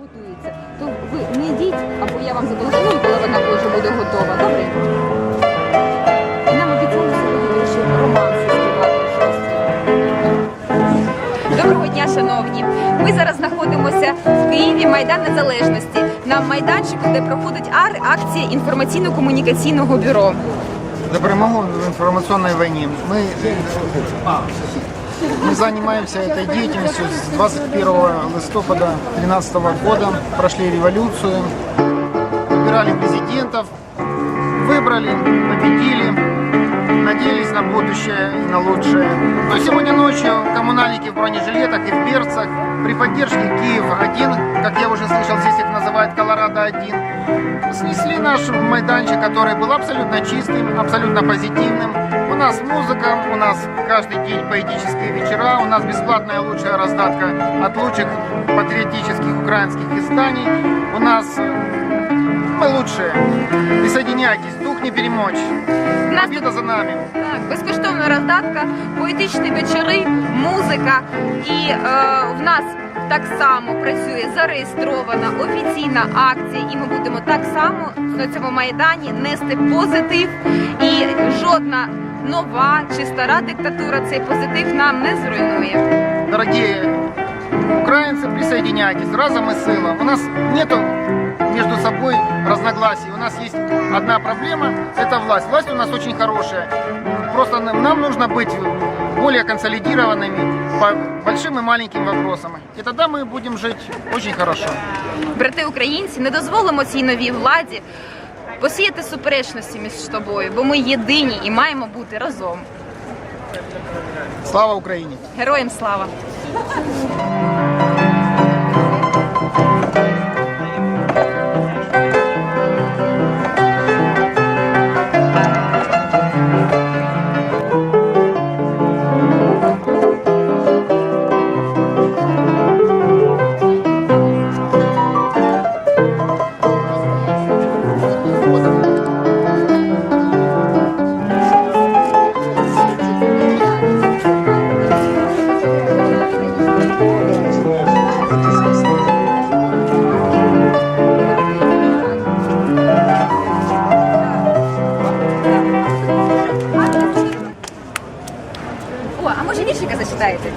Готується. То ви не йдіть, або я вам зателефоную, коли вона вже буде готова. Добре? І нам обіцяли сьогодні вирішив романси співати. Доброго дня, шановні. Ми зараз знаходимося в Києві, Майдан Незалежності, на майданчику, де проходить акція інформаційно-комунікаційного бюро. За перемогу в информационной войне. Мы, мы занимаемся этой деятельностью с 21 листопада 2013 года. Прошли революцию, выбирали президентов, выбрали, победили, надеялись на будущее и на лучшее. Но сегодня ночью коммунальники в бронежилетах и в берцах при поддержке Киев-1, как я уже слышал, здесь их называют Колорадо-1, снесли наш майданчик, который был абсолютно чистым, абсолютно позитивным. У нас музыка, у нас каждый день поэтические вечера, у нас бесплатная лучшая раздатка от лучших патриотических украинских изданий. У нас э, мы лучшие. Присоединяйтесь, дух не перемочь. Нас Победа за нами. Так, безкоштовна роздатка, поетичні вечори, музика. І е, в нас так само працює зареєстрована офіційна акція, і ми будемо так само на цьому майдані нести позитив. І жодна нова чи стара диктатура цей позитив нам не зруйнує. Дорогие украинцы, присоединяйтесь. Разом и сила. У нас нету между собой разногласий. У нас есть одна проблема – это власть. Власть у нас очень хорошая. Просто нам нам нужно быть более консолидированными по большим и маленьким вопросам. И тогда мы будем жить очень хорошо. Брати українці, не дозволимо цій новій владі посіяти суперечності між собою, бо ми єдині і маємо бути разом. Слава Україні! Героям слава! А може віршика зачитаєте?